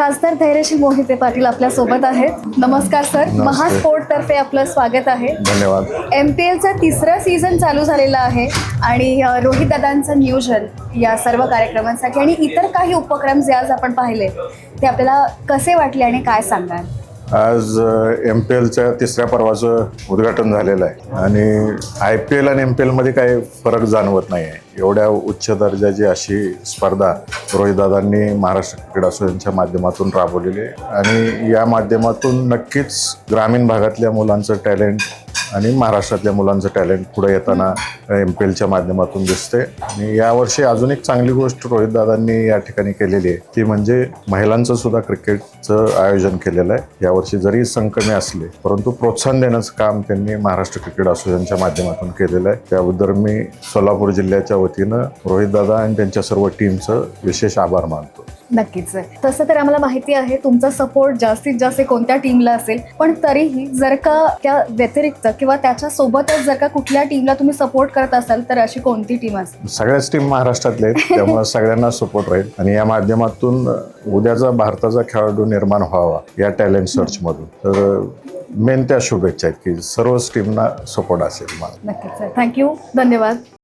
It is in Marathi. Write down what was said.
खासदार धैर्यशील मोहिते पाटील आपल्यासोबत आहेत. नमस्कार सर. महास्पोर्ट तर्फे आपलं स्वागत आहे. धन्यवाद. एम पी एलचा तिसरा सीझन चालू झालेला आहे आणि रोहित दादांचं नियोजन या सर्व कार्यक्रमांसाठी आणि इतर काही उपक्रम जे आज आपण पाहिले ते आपल्याला कसे वाटले आणि काय सांगाल? आज एम पी एलच्या तिसऱ्या पर्वाचं उद्घाटन झालेलं आहे. आणि आय पी एल आणि एम पी एलमध्ये काही फरक जाणवत नाही आहे एवढ्या उच्च दर्जाची अशी स्पर्धा रोहितदादांनी महाराष्ट्र क्रीडा असोसिएशनच्या माध्यमातून राबवलेली आहे. आणि या माध्यमातून नक्कीच ग्रामीण भागातल्या मुलांचं टॅलेंट आणि महाराष्ट्रातल्या मुलांचं टॅलेंट पुढे येताना एम पी एलच्या माध्यमातून दिसते. आणि यावर्षी अजून एक चांगली गोष्ट रोहितदादांनी या ठिकाणी केलेली आहे. ती म्हणजे महिलांचं सुद्धा क्रिकेटचं आयोजन केलेलं आहे. यावर्षी जरी संघ असले परंतु प्रोत्साहन देण्याचं काम त्यांनी महाराष्ट्र क्रिकेट असोसिएशनच्या माध्यमातून केलेलं आहे. त्याबद्दल मी सोलापूर जिल्ह्याच्या वतीनं रोहितदादा आणि त्यांच्या सर्व टीमचं विशेष आभार मानतो. नक्कीच तसं तर आम्हाला माहिती आहे तुमचा सपोर्ट जास्तीत जास्त कोणत्या टीमला असेल पण तरीही जर का त्या व्यतिरिक्त किंवा त्याच्या सोबतच जर का कुठल्या टीमला तुम्ही सपोर्ट करत असाल तर अशी कोणती टीम असेल? सगळ्याच टीम महाराष्ट्रातल्या आहेत त्यामुळे सगळ्यांना सपोर्ट राहील. आणि या माध्यमातून उद्याचा भारताचा खेळाडू निर्माण व्हावा या टॅलेंट सर्चमधून तर मेन त्या शुभेच्छा आहेत की सर्वच टीमना सपोर्ट असेल मला. नक्कीच थँक्यू धन्यवाद.